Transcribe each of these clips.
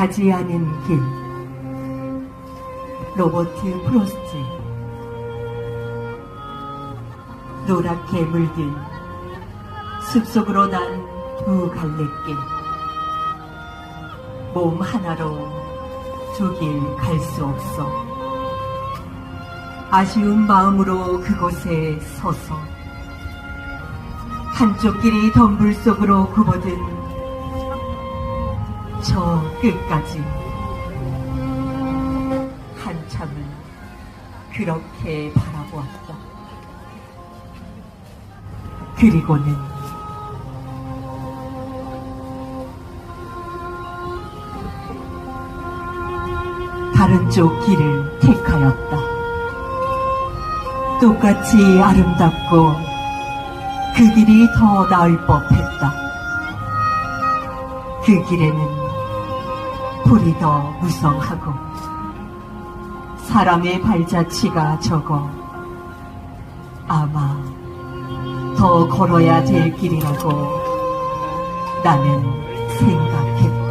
가지 않은 길. 로버트 프로스트. 노랗게 물든 숲속으로 난 두 갈래길. 몸 하나로 두 길 갈 수 없어. 아쉬운 마음으로 그곳에 서서 한쪽 길이 덤불 속으로 굽어든 저 끝까지 한참을 그렇게 바라보았다. 그리고는 다른 쪽 길을 택하였다. 똑같이 아름답고 그 길이 더 나을 법했다. 그 길에는 불이 더 무성하고 사람의 발자취가 적어 아마 더 걸어야 될 길이라고 나는 생각했다.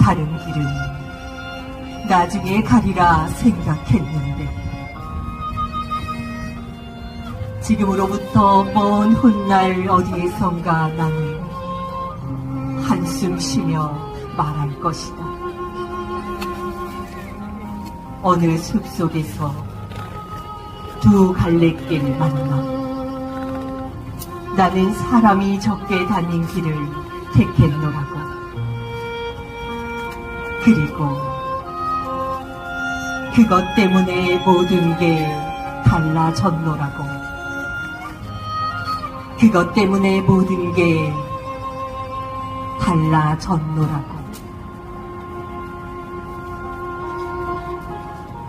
다른 길은 나중에 가리라 생각했는데 지금으로부터 먼 훗날 어디에선가 나는 한숨 쉬며 말할 것이다. 어느 숲속에서 두 갈래길 만나 나는 사람이 적게 다닌 길을 택했노라고. 그리고 그것 때문에 모든 게 달라졌노라고. 그것 때문에 모든 게 달라졌노라고.